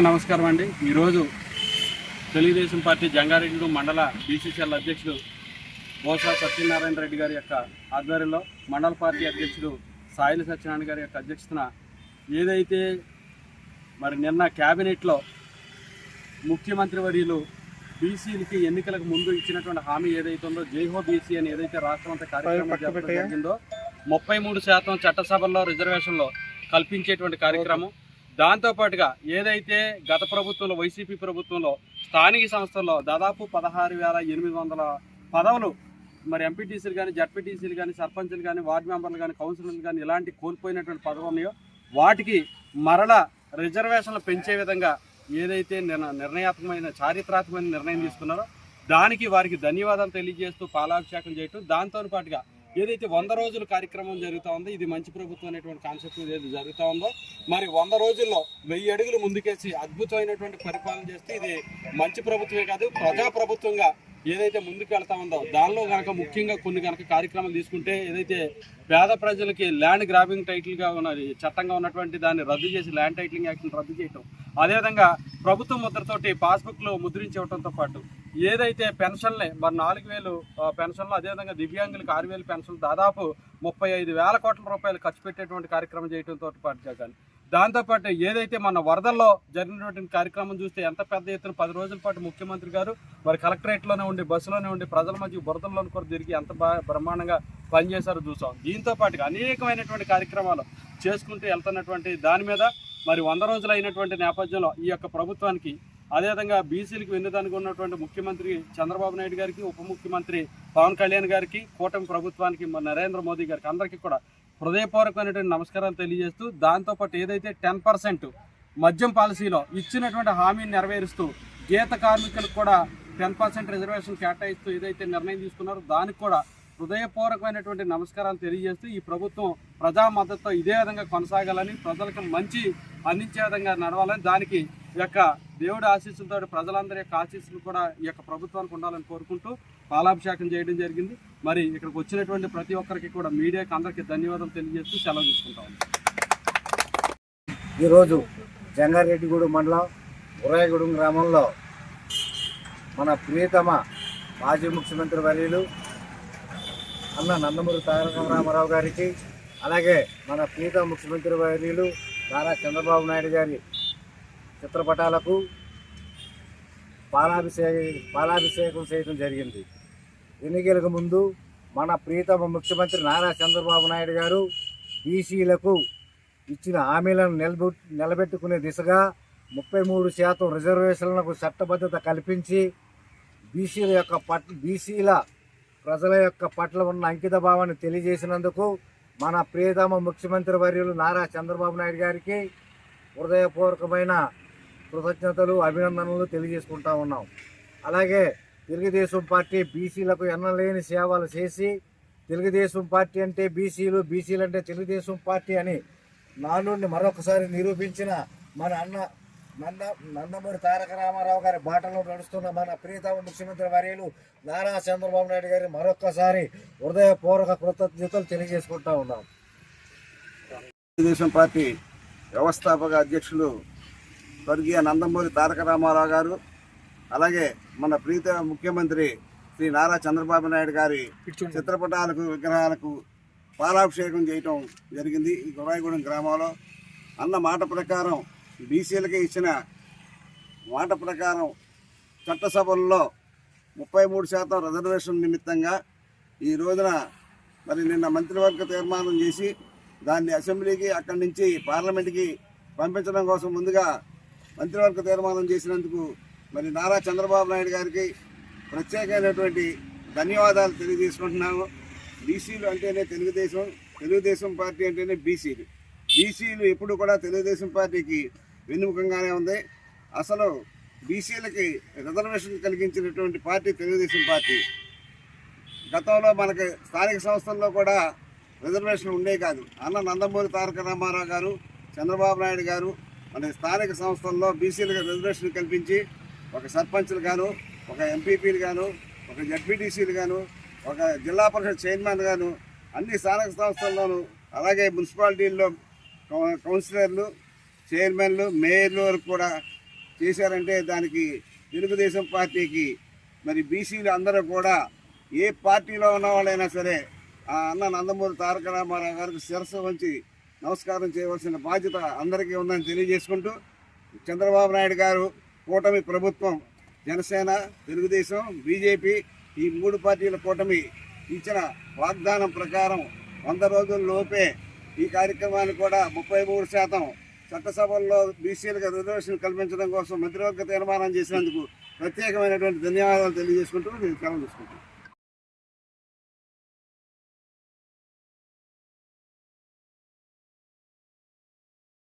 నమస్కారం అండి. ఈరోజు తెలుగుదేశం పార్టీ జంగారెడ్డి మండల బీసీసీఎల్ అధ్యక్షుడు బోసా సత్యనారాయణ రెడ్డి గారి యొక్క ఆధ్వర్యంలో మండల పార్టీ అధ్యక్షుడు సాయిల సత్యనారాయణ గారి యొక్క అధ్యక్షతన ఏదైతే మరి నిన్న క్యాబినెట్లో ముఖ్యమంత్రి వర్యులు బీసీలకి ఎన్నికలకు ముందు ఇచ్చినటువంటి హామీ ఏదైతే ఉందో జైహో బీసీ అని ఏదైతే రాష్ట్రం అంతా కార్యక్రమం జరిగిందో ముప్పై మూడు శాతం చట్టసభల్లో రిజర్వేషన్లో కల్పించేటువంటి కార్యక్రమం దాంతోపాటుగా ఏదైతే గత ప్రభుత్వంలో వైసీపీ ప్రభుత్వంలో స్థానిక సంస్థల్లో దాదాపు పదహారు వేల ఎనిమిది వందల పదవులు మరి ఎంపీటీసీలు కానీ జడ్పీటీసీలు కానీ సర్పంచ్లు కానీ వార్డు మెంబర్లు కానీ కౌన్సిలర్లు కానీ ఇలాంటి కోల్పోయినటువంటి పదవులు ఉన్నాయో వాటికి మరల రిజర్వేషన్లు పెంచే విధంగా ఏదైతే నిర్ణయాత్మకమైన చారిత్రాత్మకమైన నిర్ణయం తీసుకున్నారో దానికి వారికి ధన్యవాదాలు తెలియజేస్తూ పాలాభిషేకం చేయటం దాంతో పాటుగా ఏదైతే వంద రోజుల కార్యక్రమం జరుగుతూ ఉందో ఇది మంచి ప్రభుత్వం అనేటువంటి కాన్సెప్ట్ ఏది జరుగుతూ ఉందో మరి వంద రోజుల్లో వెయ్యి అడుగులు ముందుకేసి అద్భుతమైనటువంటి పరిపాలన చేస్తే ఇది మంచి ప్రభుత్వమే కాదు ప్రజా ప్రభుత్వంగా ఏదైతే ముందుకు వెళ్తా ఉందో దానిలో కనుక ముఖ్యంగా కొన్ని కనుక కార్యక్రమాలు తీసుకుంటే ఏదైతే పేద ప్రజలకి ల్యాండ్ గ్రాబింగ్ టైటిల్గా ఉన్నది చట్టంగా ఉన్నటువంటి దాన్ని రద్దు చేసి ల్యాండ్ టైటిలింగ్ యాక్షన్ రద్దు చేయటం అదేవిధంగా ప్రభుత్వ ముద్రతోటి పాస్బుక్లో ముద్రించవడంతో పాటు ఏదైతే పెన్షన్లే మరి నాలుగు వేలు పెన్షన్లు అదేవిధంగా దివ్యాంగులకు ఆరు వేలు పెన్షన్లు దాదాపు ముప్పై ఐదు వేల కోట్ల రూపాయలు ఖర్చు పెట్టేటువంటి కార్యక్రమం చేయడంతో పాటు కానీ దాంతోపాటు ఏదైతే మన వరదల్లో జరిగినటువంటి కార్యక్రమం చూస్తే ఎంత పెద్ద ఎత్తున పది రోజుల పాటు ముఖ్యమంత్రి గారు మరి కలెక్టరేట్లోనే ఉండి బస్సులోనే ఉండి ప్రజల మధ్య బురదల్లోని కూడా తిరిగి ఎంత బ్రహ్మాండంగా పనిచేశారో చూసాం. దీంతో పాటుగా అనేకమైనటువంటి కార్యక్రమాలు చేసుకుంటూ వెళ్తున్నటువంటి దాని మీద మరి వంద రోజులు అయినటువంటి నేపథ్యంలో ఈ యొక్క ప్రభుత్వానికి అదేవిధంగా బీసీలకు వెన్నుదానికి ఉన్నటువంటి ముఖ్యమంత్రి చంద్రబాబు నాయుడు గారికి ఉప ముఖ్యమంత్రి పవన్ కళ్యాణ్ గారికి కూటమి ప్రభుత్వానికి నరేంద్ర మోదీ గారికి అందరికీ కూడా హృదయపూర్వకమైనటువంటి నమస్కారాలు తెలియజేస్తూ దాంతోపాటు ఏదైతే టెన్ పర్సెంట్ మద్యం పాలసీలో ఇచ్చినటువంటి హామీని నెరవేరుస్తూ గీత కార్మికులకు కూడా టెన్ పర్సెంట్ రిజర్వేషన్ కేటాయిస్తూ ఏదైతే నిర్ణయం తీసుకున్నారో దానికి కూడా హృదయపూర్వకమైనటువంటి నమస్కారాలు తెలియజేస్తూ ఈ ప్రభుత్వం ప్రజా మద్దతుతో ఇదే విధంగా కొనసాగాలని ప్రజలకు మంచి అందించే విధంగా నడవాలని దానికి యొక్క దేవుడి ఆశీస్సులతో ప్రజలందరి యొక్క ఆశీస్సులు కూడా ఈ యొక్క ప్రభుత్వానికి ఉండాలని కోరుకుంటూ పాలాభిషేకం చేయడం జరిగింది. మరి ఇక్కడికి వచ్చినటువంటి ప్రతి ఒక్కరికి కూడా మీడియాకి అందరికీ ధన్యవాదాలు తెలియజేస్తూ సెలవు తీసుకుంటాం. ఈరోజు జంగారెడ్డిగూడెం మండలం ఉరాయగూడెం గ్రామంలో మన ప్రియతమ మాజీ ముఖ్యమంత్రి వర్యులు అన్న నందమూరి తారక రామారావు గారికి అలాగే మన ప్రియతమ ముఖ్యమంత్రి వర్యులు నారా చంద్రబాబు నాయుడు గారి చిత్రపటాలకు పాలాభిషేక పాలాభిషేకం చేయడం జరిగింది. ఎన్నికలకు ముందు మన ప్రీతమ ముఖ్యమంత్రి నారా చంద్రబాబు నాయుడు గారు బీసీలకు ఇచ్చిన హామీలను నిలబె నిలబెట్టుకునే దిశగా ముప్పై మూడు శాతం రిజర్వేషన్లకు చట్టబద్ధత కల్పించి బీసీల యొక్క పట్ బీసీల ప్రజల యొక్క పట్ల ఉన్న అంకిత భావాన్ని తెలియజేసినందుకు మన ప్రియతమ ముఖ్యమంత్రి వర్యులు నారా చంద్రబాబు నాయుడు గారికి హృదయపూర్వకమైన కృతజ్ఞతలు అభినందనలు తెలియజేసుకుంటా ఉన్నాం. అలాగే తెలుగుదేశం పార్టీ బీసీలకు ఎన్నలేని సేవలు చేసి తెలుగుదేశం పార్టీ అంటే బీసీలు బీసీలు అంటే తెలుగుదేశం పార్టీ అని నాలుగుని మరొకసారి నిరూపించిన మన అన్న నంద నందమూరి తారక రామారావు గారి బాటలో నడుస్తున్న మన ప్రియతమ ముఖ్యమంత్రి వర్యులు నారా చంద్రబాబు నాయుడు గారి మరొకసారి హృదయపూర్వక కృతజ్ఞతలు తెలియజేసుకుంటా ఉన్నాం. తెలుగుదేశం పార్టీ వ్యవస్థాపక అధ్యక్షులు స్వర్గీయ నందమూరి తారక రామారావు గారు అలాగే మన ప్రీత ముఖ్యమంత్రి శ్రీ నారా చంద్రబాబు నాయుడు గారి చిత్రపటాలకు విగ్రహాలకు పాలాభిషేకం చేయటం జరిగింది ఈ గురాయిగూడెం గ్రామంలో. అన్న మాట ప్రకారం బీసీలకి ఇచ్చిన మాట ప్రకారం చట్టసభల్లో ముప్పై మూడు శాతం రిజర్వేషన్ నిమిత్తంగా ఈ రోజున మరి నిన్న మంత్రివర్గ తీర్మానం చేసి దాన్ని అసెంబ్లీకి అక్కడి నుంచి పార్లమెంట్కి పంపించడం కోసం ముందుగా మంత్రివర్గ తీర్మానం చేసినందుకు మరి నారా చంద్రబాబు నాయుడు గారికి ప్రత్యేకమైనటువంటి ధన్యవాదాలు తెలియజేసుకుంటున్నాము. బీసీలు అంటేనే తెలుగుదేశం తెలుగుదేశం పార్టీ అంటేనే బీసీలు. బీసీలు ఎప్పుడు కూడా తెలుగుదేశం పార్టీకి వెన్నుముఖంగానే ఉంది. అసలు బీసీలకి రిజర్వేషన్ కలిగించినటువంటి పార్టీ తెలుగుదేశం పార్టీ. గతంలో మనకి స్థానిక సంస్థల్లో కూడా రిజర్వేషన్ ఉండే కాదు. అన్న నందమూరి తారక రామారావు గారు చంద్రబాబు నాయుడు గారు మన స్థానిక సంస్థల్లో బీసీలకు రిజర్వేషన్ కల్పించి ఒక సర్పంచ్లు గాను ఒక ఎంపీపీలు గాను ఒక జడ్పీటీసీలు గాను ఒక జిల్లా పరిషత్ చైర్మన్ గాను అన్ని స్థానిక సంస్థల్లోనూ అలాగే మున్సిపాలిటీల్లో కౌన్సిలర్లు చైర్మన్లు మేయర్లు వరకు కూడా చేశారంటే దానికి తెలుగుదేశం పార్టీకి మరి బీసీలు అందరూ కూడా ఏ పార్టీలో ఉన్న వాళ్ళైనా సరే ఆ అన్న నందమూరి తారక రామారావు గారికి శిరస్సు వంచి నమస్కారం చేయవలసిన బాధ్యత అందరికీ ఉందని తెలియజేసుకుంటూ చంద్రబాబు నాయుడు గారు కూటమి ప్రభుత్వం జనసేన తెలుగుదేశం బీజేపీ ఈ మూడు పార్టీల కూటమి ఇచ్చిన వాగ్దానం ప్రకారం వంద రోజుల లోపే ఈ కార్యక్రమాన్ని కూడా ముప్పై మూడు శాతం చట్టసభల్లో బీసీలకు రిజర్వేషన్ కల్పించడం కోసం మంత్రివర్గ తీర్మానం చేసినందుకు ప్రత్యేకమైనటువంటి ధన్యవాదాలు తెలియజేసుకుంటూ నేను సెలవు తీసుకుంటాను